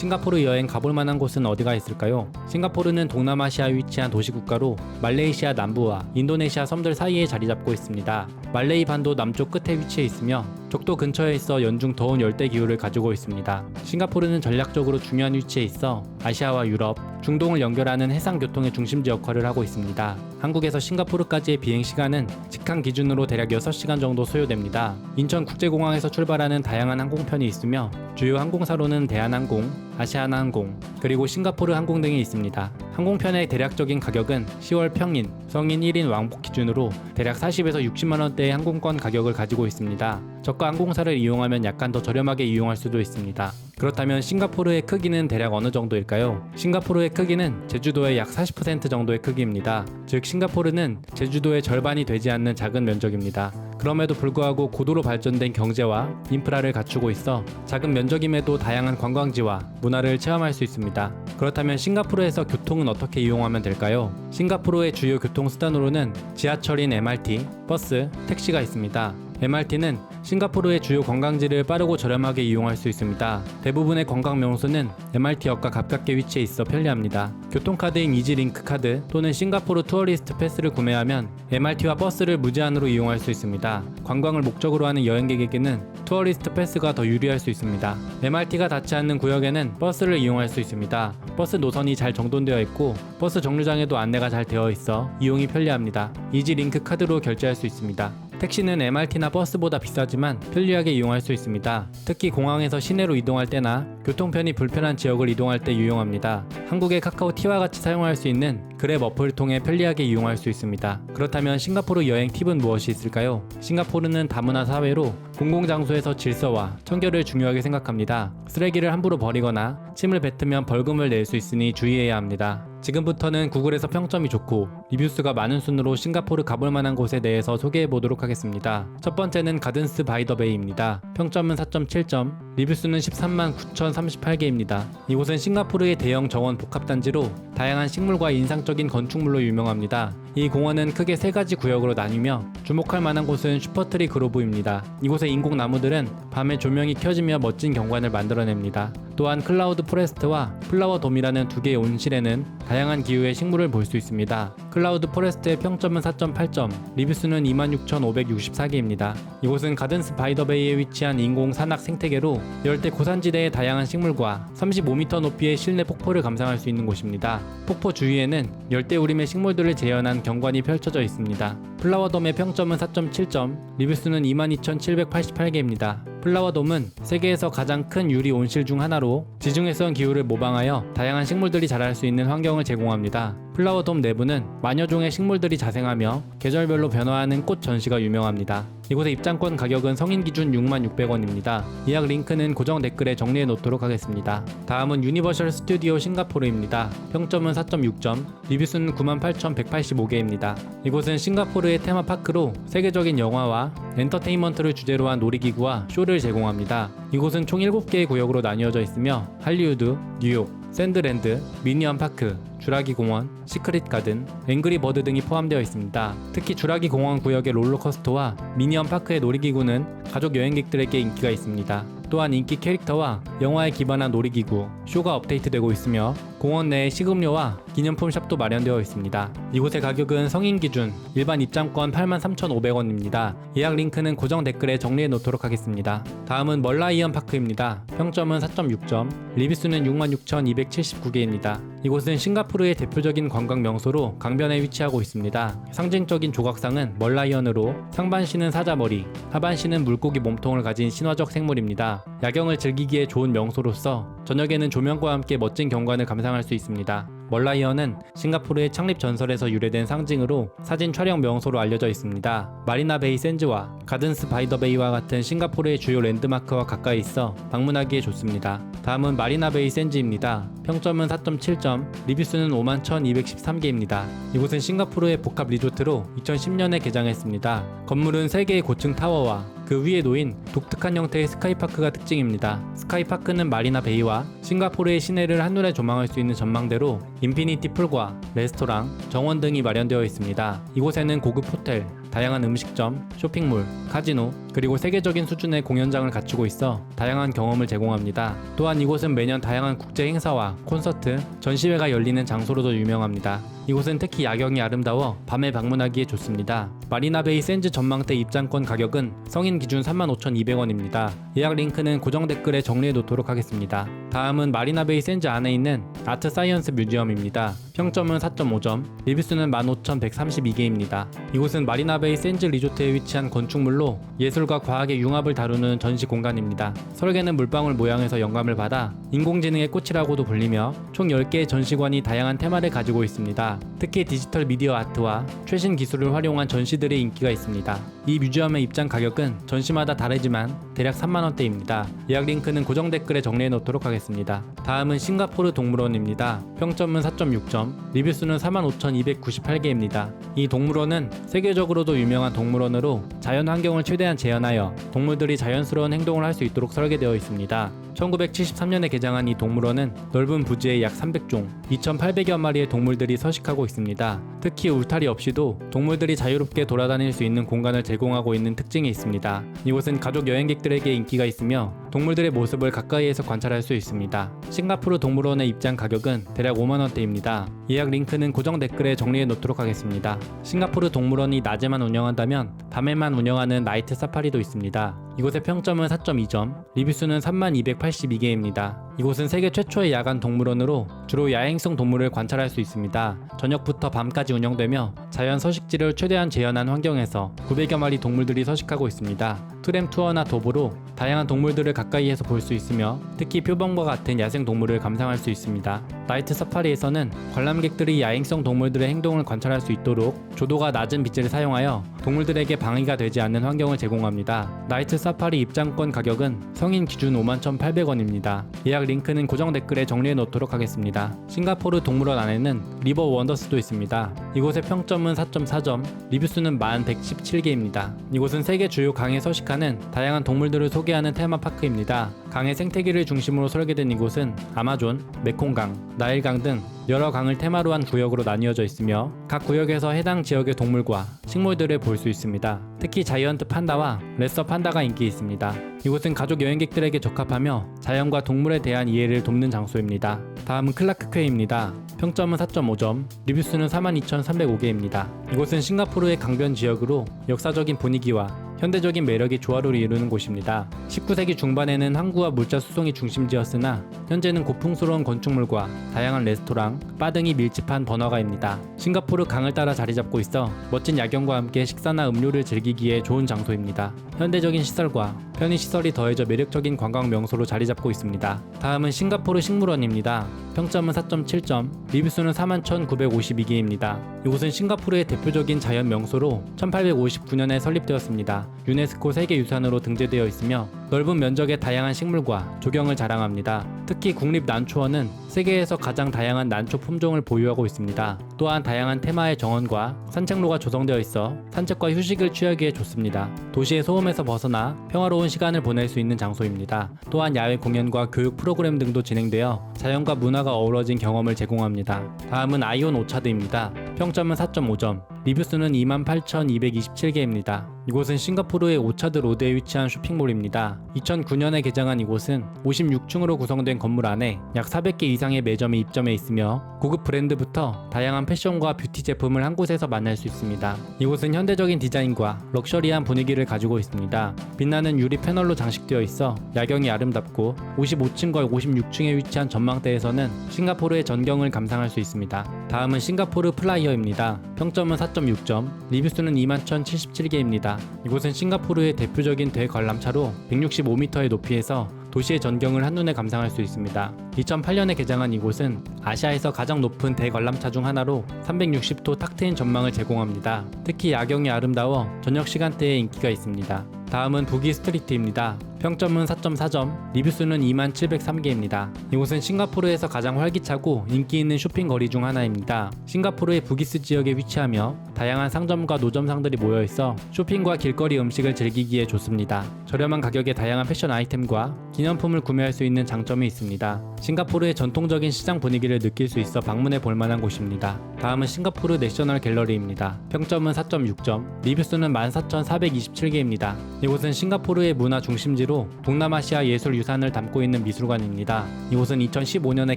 싱가포르 여행 가볼 만한 곳은 어디가 있을까요? 싱가포르는 동남아시아에 위치한 도시국가로 말레이시아 남부와 인도네시아 섬들 사이에 자리 잡고 있습니다. 말레이 반도 남쪽 끝에 위치해 있으며 적도 근처에 있어 연중 더운 열대 기후를 가지고 있습니다. 싱가포르는 전략적으로 중요한 위치에 있어 아시아와 유럽, 중동을 연결하는 해상 교통의 중심지 역할을 하고 있습니다. 한국에서 싱가포르까지의 비행 시간은 직항 기준으로 대략 6시간 정도 소요됩니다. 인천 국제공항에서 출발하는 다양한 항공편이 있으며 주요 항공사로는 대한항공, 아시아나항공, 그리고 싱가포르 항공 등이 있습니다. 항공편의 대략적인 가격은 10월 평인, 성인 1인 왕복 기준으로 대략 40에서 60만 원대의 항공권 가격을 가지고 있습니다. 저가 항공사를 이용하면 약간 더 저렴하게 이용할 수도 있습니다. 그렇다면 싱가포르의 크기는 대략 어느 정도일까요? 싱가포르의 크기는 제주도의 약 40% 정도의 크기입니다. 즉 싱가포르는 제주도의 절반이 되지 않는 작은 면적입니다. 그럼에도 불구하고 고도로 발전된 경제와 인프라를 갖추고 있어 작은 면적임에도 다양한 관광지와 문화를 체험할 수 있습니다. 그렇다면 싱가포르에서 교통은 어떻게 이용하면 될까요? 싱가포르의 주요 교통수단으로는 지하철인 MRT, 버스, 택시가 있습니다. MRT는 싱가포르의 주요 관광지를 빠르고 저렴하게 이용할 수 있습니다. 대부분의 관광 명소는 MRT역과 가깝게 위치해 있어 편리합니다. 교통카드인 이지링크 카드 또는 싱가포르 투어리스트 패스를 구매하면 MRT와 버스를 무제한으로 이용할 수 있습니다. 관광을 목적으로 하는 여행객에게는 투어리스트 패스가 더 유리할 수 있습니다. MRT가 닿지 않는 구역에는 버스를 이용할 수 있습니다. 버스 노선이 잘 정돈되어 있고 버스 정류장에도 안내가 잘 되어 있어 이용이 편리합니다. 이지링크 카드로 결제할 수 있습니다. 택시는 MRT나 버스보다 비싸지만 편리하게 이용할 수 있습니다. 특히 공항에서 시내로 이동할 때나 교통편이 불편한 지역을 이동할 때 유용합니다. 한국의 카카오티와 같이 사용할 수 있는 그랩 어플을 통해 편리하게 이용할 수 있습니다. 그렇다면 싱가포르 여행 팁은 무엇이 있을까요? 싱가포르는 다문화 사회로 공공장소에서 질서와 청결을 중요하게 생각합니다. 쓰레기를 함부로 버리거나 침을 뱉으면 벌금을 낼 수 있으니 주의해야 합니다. 지금부터는 구글에서 평점이 좋고 리뷰수가 많은 순으로 싱가포르 가볼 만한 곳에 대해서 소개해 보도록 하겠습니다. 첫 번째는 가든스 바이 더 베이입니다. 평점은 4.7점, 리뷰수는 13만 9,038개입니다. 이곳은 싱가포르의 대형 정원 복합단지로 다양한 식물과 인상적인 건축물로 유명합니다. 이 공원은 크게 세 가지 구역으로 나뉘며 주목할 만한 곳은 슈퍼트리 그로브입니다. 이곳의 인공 나무들은 밤에 조명이 켜지며 멋진 경관을 만들어냅니다. 또한 클라우드 포레스트와 플라워 돔이라는 두 개의 온실에는 다양한 기후의 식물을 볼 수 있습니다. 클라우드 포레스트의 평점은 4.8점, 리뷰수는 26,564개입니다. 이곳은 가든 스 바이더베이에 위치한 인공 산악 생태계로 열대 고산지대의 다양한 식물과 35m 높이의 실내 폭포를 감상할 수 있는 곳입니다. 폭포 주위에는 열대 우림의 식물들을 재현한 경관이 펼쳐져 있습니다. 플라워돔의 평점은 4.7점, 리뷰수는 22,788개입니다. 플라워돔은 세계에서 가장 큰 유리 온실 중 하나로 지중해성 기후를 모방하여 다양한 식물들이 자랄 수 있는 환경을 제공합니다. 플라워돔 내부는 만여 종의 식물들이 자생하며 계절별로 변화하는 꽃 전시가 유명합니다. 이곳의 입장권 가격은 성인 기준 66,600원입니다. 예약 링크는 고정 댓글에 정리해 놓도록 하겠습니다. 다음은 유니버셜 스튜디오 싱가포르입니다. 평점은 4.6점, 리뷰수는 98,185개입니다. 이곳은 싱가포르의 테마파크로 세계적인 영화와 엔터테인먼트를 주제로 한 놀이기구와 쇼를 제공합니다. 이곳은 총 7개의 구역으로 나뉘어져 있으며 할리우드, 뉴욕, 샌드랜드, 미니언 파크, 주라기 공원, 시크릿 가든, 앵그리 버드 등이 포함되어 있습니다. 특히 주라기 공원 구역의 롤러코스터와 미니언 파크의 놀이기구는 가족 여행객들에게 인기가 있습니다. 또한 인기 캐릭터와 영화에 기반한 놀이기구, 쇼가 업데이트되고 있으며 공원 내에 식음료와 기념품 샵도 마련되어 있습니다. 이곳의 가격은 성인 기준 일반 입장권 83,500원입니다. 예약 링크는 고정 댓글에 정리해 놓도록 하겠습니다. 다음은 멀라이언 파크입니다. 평점은 4.6점, 리뷰수는 66,279개입니다. 이곳은 싱가포르의 대표적인 관광 명소로 강변에 위치하고 있습니다. 상징적인 조각상은 멀라이언으로 상반신은 사자머리, 하반신은 물고기 몸통을 가진 신화적 생물입니다. 야경을 즐기기에 좋은 명소로서 저녁에는 조명과 함께 멋진 경관을 감상 할 수 있습니다. 멀라이언은 싱가포르의 창립 전설에서 유래된 상징으로 사진 촬영 명소로 알려져 있습니다. 마리나 베이 샌즈와 가든스 바이 더 베이와 같은 싱가포르의 주요 랜드마크와 가까이 있어 방문하기에 좋습니다. 다음은 마리나 베이 샌즈입니다. 평점은 4.7점, 리뷰수는 51,213개입니다. 이곳은 싱가포르의 복합 리조트로 2010년에 개장했습니다. 건물은 3개의 고층 타워와 그 위에 놓인 독특한 형태의 스카이파크가 특징입니다. 스카이파크는 마리나 베이와 싱가포르의 시내를 한눈에 조망할 수 있는 전망대로 인피니티 풀과 레스토랑, 정원 등이 마련되어 있습니다. 이곳에는 고급 호텔, 다양한 음식점, 쇼핑몰, 카지노, 그리고 세계적인 수준의 공연장을 갖추고 있어 다양한 경험을 제공합니다. 또한 이곳은 매년 다양한 국제 행사와 콘서트, 전시회가 열리는 장소로도 유명합니다. 이곳은 특히 야경이 아름다워 밤에 방문하기에 좋습니다. 마리나베이 샌즈 전망대 입장권 가격은 성인 기준 35,200원입니다. 예약 링크는 고정 댓글에 정리해 놓도록 하겠습니다. 다음은 마리나베이 샌즈 안에 있는 아트 사이언스 뮤지엄입니다. 평점은 4.5점, 리뷰수는 15,132개입니다. 이곳은 마리나베이 샌즈 리조트에 위치한 건축물로 예술과 과학의 융합을 다루는 전시 공간입니다. 설계는 물방울 모양에서 영감을 받아 인공지능의 꽃이라고도 불리며 총 10개의 전시관이 다양한 테마를 가지고 있습니다. 특히 디지털 미디어 아트와 최신 기술을 활용한 전시들의 인기가 있습니다. 이 뮤지엄의 입장 가격은 전시마다 다르지만 대략 3만원대입니다. 예약 링크는 고정 댓글에 정리해 놓도록 하겠습니다. 다음은 싱가포르 동물원입니다. 평점은 4.6점, 리뷰수는 45,298개입니다. 이 동물원은 세계적으로도 유명한 동물원으로 자연 환경을 최대한 재현하여 동물들이 자연스러운 행동을 할 수 있도록 설계되어 있습니다. 1973년에 개장한 이 동물원은 넓은 부지에 약 300종, 2,800여 마리의 동물들이 서식 하고 있습니다. 특히 울타리 없이도 동물들이 자유롭게 돌아다닐 수 있는 공간을 제공하고 있는 특징이 있습니다. 이곳은 가족 여행객들에게 인기가 있으며 동물들의 모습을 가까이에서 관찰할 수 있습니다. 싱가포르 동물원의 입장 가격은 대략 5만원대입니다. 예약 링크는 고정 댓글에 정리해 놓도록 하겠습니다. 싱가포르 동물원이 낮에만 운영한다면 밤에만 운영하는 나이트 사파리도 있습니다. 이곳의 평점은 4.2점, 리뷰수는 3282개입니다. 이곳은 세계 최초의 야간 동물원으로 주로 야행성 동물을 관찰할 수 있습니다. 저녁부터 밤까지 운영되며 자연 서식지를 최대한 재현한 환경에서 900여 마리 동물들이 서식하고 있습니다. 트램 투어나 도보로 다양한 동물들을 가까이에서 볼 수 있으며 특히 표범과 같은 야생 동물을 감상할 수 있습니다. 나이트 사파리에서는 관람객들이 야행성 동물들의 행동을 관찰할 수 있도록 조도가 낮은 빛을 사용하여 동물들에게 방해가 되지 않는 환경을 제공합니다. 나이트 사파리 입장권 가격은 성인 기준 51,800원입니다. 예약 링크는 고정 댓글에 정리해 놓도록 하겠습니다. 싱가포르 동물원 안에는 리버 원더스도 있습니다. 이곳의 평점은 4.4점, 리뷰수는 1117개입니다. 이곳은 세계 주요 강에 서식하는 다양한 동물들을 소개하는 테마파크입니다. 강의 생태계를 중심으로 설계된 이곳은 아마존, 메콩강, 나일강 등 여러 강을 테마로 한 구역으로 나뉘어져 있으며 각 구역에서 해당 지역의 동물과 식물들을 볼 수 있습니다. 특히 자이언트 판다와 레서 판다가 인기 있습니다. 이곳은 가족 여행객들에게 적합하며 자연과 동물에 대한 이해를 돕는 장소입니다. 다음은 클라크퀘입니다. 평점은 4.5점, 리뷰수는 42,305개입니다. 이곳은 싱가포르의 강변 지역으로 역사적인 분위기와 현대적인 매력이 조화를 이루는 곳입니다. 19세기 중반에는 항구와 물자 수송이 중심지였으나 현재는 고풍스러운 건축물과 다양한 레스토랑, 바 등이 밀집한 번화가입니다. 싱가포르 강을 따라 자리 잡고 있어 멋진 야경과 함께 식사나 음료를 즐기기에 좋은 장소입니다. 현대적인 시설과 편의 시설이 더해져 매력적인 관광 명소로 자리 잡고 있습니다. 다음은 싱가포르 식물원입니다. 평점은 4.7점, 리뷰수는 41,952개입니다. 이곳은 싱가포르의 대표적인 자연 명소로 1859년에 설립되었습니다. 유네스코 세계유산으로 등재되어 있으며 넓은 면적의 다양한 식물과 조경을 자랑합니다. 특히 국립난초원은 세계에서 가장 다양한 난초 품종을 보유하고 있습니다. 또한 다양한 테마의 정원과 산책로가 조성되어 있어 산책과 휴식을 취하기에 좋습니다. 도시의 소음에서 벗어나 평화로운 시간을 보낼 수 있는 장소입니다. 또한 야외 공연과 교육 프로그램 등도 진행되어 자연과 문화가 어우러진 경험을 제공합니다. 다음은 아이온 오차드입니다. 평점은 4.5점, 리뷰 수는 28,227개입니다. 이곳은 싱가포르의 오차드 로드에 위치한 쇼핑몰입니다. 2009년에 개장한 이곳은 56층으로 구성된 건물 안에 약 400개 이상의 매점이 입점해 있으며 고급 브랜드부터 다양한 패션과 뷰티 제품을 한 곳에서 만날 수 있습니다. 이곳은 현대적인 디자인과 럭셔리한 분위기를 가지고 있습니다. 빛나는 유리 패널로 장식되어 있어 야경이 아름답고 55층과 56층에 위치한 전망대에서는 싱가포르의 전경을 감상할 수 있습니다. 다음은 싱가포르 플라이어입니다. 평점은 4.6점, 리뷰수는 21,077개입니다. 이곳은 싱가포르의 대표적인 대관람차로 165m의 높이에서 도시의 전경을 한눈에 감상할 수 있습니다. 2008년에 개장한 이곳은 아시아에서 가장 높은 대관람차 중 하나로 360도 탁 트인 전망을 제공합니다. 특히 야경이 아름다워 저녁 시간대에 인기가 있습니다. 다음은 부기 스트리트입니다. 평점은 4.4점, 리뷰 수는 2703개입니다. 이곳은 싱가포르에서 가장 활기차고 인기 있는 쇼핑 거리 중 하나입니다. 싱가포르의 부기스 지역에 위치하며 다양한 상점과 노점상들이 모여 있어 쇼핑과 길거리 음식을 즐기기에 좋습니다. 저렴한 가격에 다양한 패션 아이템과 기념품을 구매할 수 있는 장점이 있습니다. 싱가포르의 전통적인 시장 분위기를 느낄 수 있어 방문해 볼 만한 곳입니다. 다음은 싱가포르 내셔널 갤러리입니다. 평점은 4.6점, 리뷰 수는 14,427개입니다. 이곳은 싱가포르의 문화 중심지 로 동남아시아 예술 유산을 담고 있는 미술관입니다. 이곳은 2015년에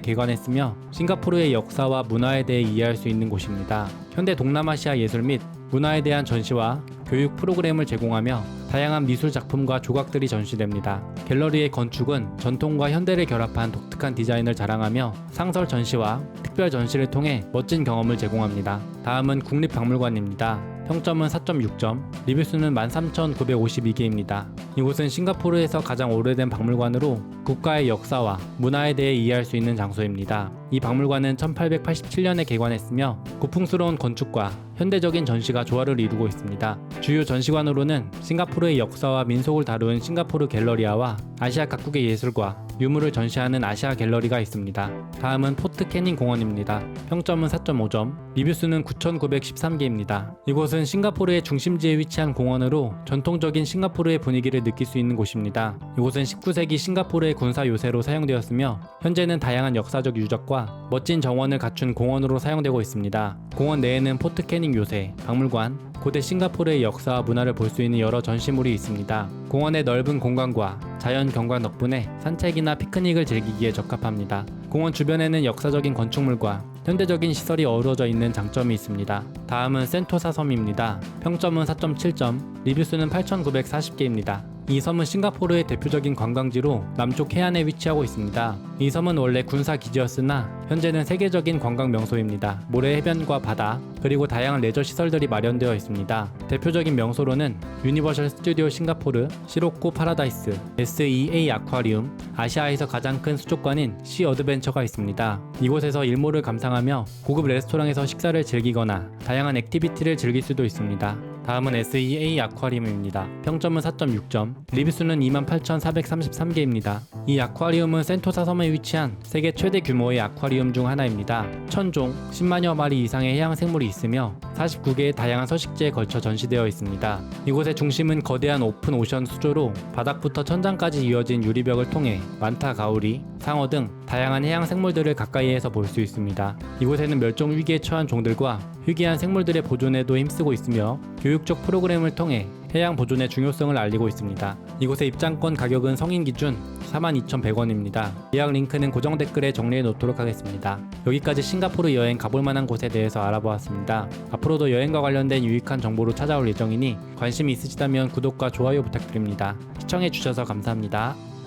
개관했으며 싱가포르의 역사와 문화에 대해 이해할 수 있는 곳입니다. 현대 동남아시아 예술 및 문화에 대한 전시와 교육 프로그램을 제공하며 다양한 미술 작품과 조각들이 전시됩니다. 갤러리의 건축은 전통과 현대를 결합한 독특한 디자인을 자랑하며 상설 전시와 특별 전시를 통해 멋진 경험을 제공합니다. 다음은 국립박물관입니다. 평점은 4.6점, 리뷰 수는 13,952개입니다. 이곳은 싱가포르에서 가장 오래된 박물관으로 국가의 역사와 문화에 대해 이해할 수 있는 장소입니다. 이 박물관은 1887년에 개관했으며 고풍스러운 건축과 현대적인 전시가 조화를 이루고 있습니다. 주요 전시관으로는 싱가포르의 역사와 민속을 다룬 싱가포르 갤러리아와 아시아 각국의 예술과 유물을 전시하는 아시아 갤러리가 있습니다. 다음은 포트 캐닝 공원입니다. 평점은 4.5점, 리뷰 수는 9,913개입니다. 이곳은 싱가포르의 중심지에 위치한 공원으로 전통적인 싱가포르의 분위기를 느낄 수 있는 곳입니다. 이곳은 19세기 싱가포르의 군사 요새로 사용되었으며 현재는 다양한 역사적 유적과 멋진 정원을 갖춘 공원으로 사용되고 있습니다. 공원 내에는 포트 캐닝 요새, 박물관, 고대 싱가포르의 역사와 문화를 볼 수 있는 여러 전시물이 있습니다. 공원의 넓은 공간과 자연 경관 덕분에 산책이나 피크닉을 즐기기에 적합합니다. 공원 주변에는 역사적인 건축물과 현대적인 시설이 어우러져 있는 장점이 있습니다. 다음은 센토사 섬입니다. 평점은 4.7점, 리뷰 수는 8,940개입니다. 이 섬은 싱가포르의 대표적인 관광지로 남쪽 해안에 위치하고 있습니다. 이 섬은 원래 군사 기지였으나 현재는 세계적인 관광 명소입니다. 모래 해변과 바다, 그리고 다양한 레저 시설들이 마련되어 있습니다. 대표적인 명소로는 유니버셜 스튜디오 싱가포르, 시로코 파라다이스, SEA 아쿠아리움, 아시아에서 가장 큰 수족관인 시 어드벤처가 있습니다. 이곳에서 일몰을 감상하며 고급 레스토랑에서 식사를 즐기거나 다양한 액티비티를 즐길 수도 있습니다. 다음은 SEA 아쿠아리움입니다. 평점은 4.6점, 리뷰 수는 28,433개입니다. 이 아쿠아리움은 센토사 섬에 위치한 세계 최대 규모의 아쿠아리움 중 하나입니다. 천종, 10만여 마리 이상의 해양 생물이 있으며 49개의 다양한 서식지에 걸쳐 전시되어 있습니다. 이곳의 중심은 거대한 오픈 오션 수조로 바닥부터 천장까지 이어진 유리벽을 통해 만타 가오리, 상어 등 다양한 해양 생물들을 가까이에서 볼 수 있습니다. 이곳에는 멸종 위기에 처한 종들과 희귀한 생물들의 보존에도 힘쓰고 있으며 교육적 프로그램을 통해 해양 보존의 중요성을 알리고 있습니다. 이곳의 입장권 가격은 성인 기준 42,100원입니다. 예약 링크는 고정 댓글에 정리해 놓도록 하겠습니다. 여기까지 싱가포르 여행 가볼 만한 곳에 대해서 알아보았습니다. 앞으로도 여행과 관련된 유익한 정보로 찾아올 예정이니 관심이 있으시다면 구독과 좋아요 부탁드립니다. 시청해 주셔서 감사합니다.